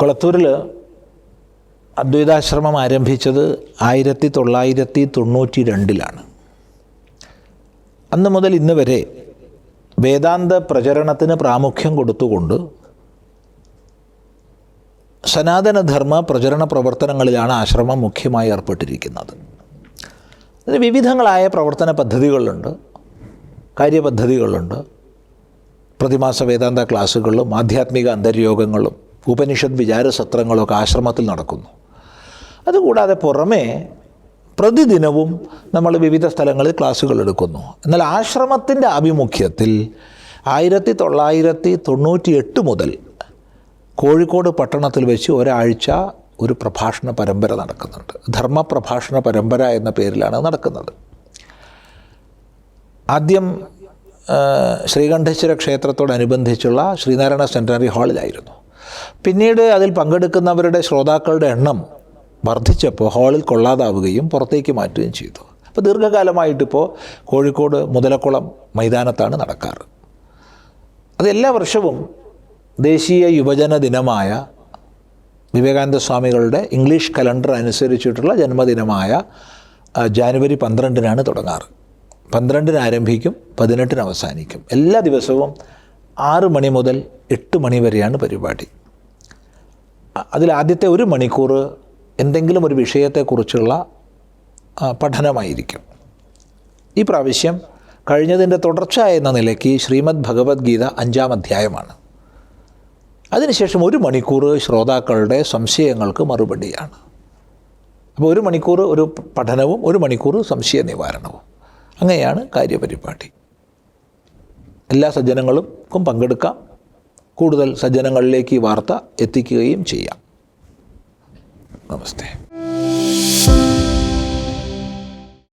കൊളത്തൂരിൽ അദ്വൈതാശ്രമം ആരംഭിച്ചത് ആയിരത്തി തൊള്ളായിരത്തി തൊണ്ണൂറ്റി രണ്ടിലാണ് അന്ന് മുതൽ ഇന്ന് വരെ വേദാന്ത പ്രചരണത്തിന് പ്രാമുഖ്യം കൊടുത്തുകൊണ്ട് സനാതനധർമ്മ പ്രചരണ പ്രവർത്തനങ്ങളിലാണ് ആശ്രമം മുഖ്യമായി ഏർപ്പെട്ടിരിക്കുന്നത്. അതിന് വിവിധങ്ങളായ പ്രവർത്തന പദ്ധതികളുണ്ട് കാര്യപദ്ധതികളുണ്ട്. പ്രതിമാസ വേദാന്ത ക്ലാസ്സുകളും ആധ്യാത്മിക അന്തര്യോഗങ്ങളും ഉപനിഷത്ത് വിചാര സത്രങ്ങളൊക്കെ ആശ്രമത്തിൽ നടക്കുന്നു. അതുകൂടാതെ പുറമേ പ്രതിദിനവും നമ്മൾ വിവിധ സ്ഥലങ്ങളിൽ ക്ലാസ്സുകൾ എടുക്കുന്നു. എന്നാൽ ആശ്രമത്തിന്റെ ആഭിമുഖ്യത്തിൽ ആയിരത്തി തൊള്ളായിരത്തി തൊണ്ണൂറ്റി എട്ട് മുതൽ കോഴിക്കോട് പട്ടണത്തിൽ വെച്ച് ഒരാഴ്ച ഒരു പ്രഭാഷണ പരമ്പര നടക്കുന്നുണ്ട്. ധർമ്മ പ്രഭാഷണ പരമ്പര എന്ന പേരിലാണ് നടക്കുന്നത്. ആദ്യം ശ്രീകണ്ഠേശ്വര ക്ഷേത്രത്തോടനുബന്ധിച്ചുള്ള ശ്രീനാരായണ സെന്റനറി ഹാളിലായിരുന്നു. പിന്നീട് അതിൽ പങ്കെടുക്കുന്നവരുടെ ശ്രോതാക്കളുടെ എണ്ണം വർദ്ധിച്ചപ്പോൾ ഹാളിൽ കൊള്ളാതാവുകയും പുറത്തേക്ക് മാറ്റുകയും ചെയ്തു. അപ്പോൾ ദീർഘകാലമായിട്ടിപ്പോൾ കോഴിക്കോട് മുതലക്കുളം മൈതാനത്താണ് നടക്കാറ്. അത് എല്ലാ വർഷവും ദേശീയ യുവജന ദിനമായ വിവേകാനന്ദ സ്വാമികളുടെ ഇംഗ്ലീഷ് കലണ്ടർ അനുസരിച്ചിട്ടുള്ള ജന്മദിനമായ ജാനുവരി പന്ത്രണ്ടിനാണ് തുടങ്ങാറ്. പന്ത്രണ്ടിന് ആരംഭിക്കും പതിനെട്ടിന് അവസാനിക്കും. എല്ലാ ദിവസവും ആറ് മണി മുതൽ എട്ട് മണി വരെയാണ് പരിപാടി. അതിൽ ആദ്യത്തെ ഒരു മണിക്കൂർ എന്തെങ്കിലും ഒരു വിഷയത്തെക്കുറിച്ചുള്ള പഠനമായിരിക്കും. ഈ പ്രാവശ്യം കഴിഞ്ഞതിന്റെ തുടർച്ച എന്ന നിലയ്ക്ക് ശ്രീമദ് ഭഗവത്ഗീത അഞ്ചാം അധ്യായമാണ്. അതിനുശേഷം ഒരു മണിക്കൂർ ശ്രോതാക്കളുടെ സംശയങ്ങൾക്ക് മറുപടിയാണ്. അപ്പോൾ ഒരു മണിക്കൂർ ഒരു പഠനവും ഒരു മണിക്കൂർ സംശയ നിവാരണവും അങ്ങനെയാണ് കാര്യപരിപാടി. എല്ലാ സജ്ജനങ്ങൾക്കും പങ്കെടുക്കാം. കൂടുതൽ സജ്ജനങ്ങളിലേക്ക് ഈ വാർത്ത എത്തിക്കുകയും ചെയ്യാം. നമസ്തേ.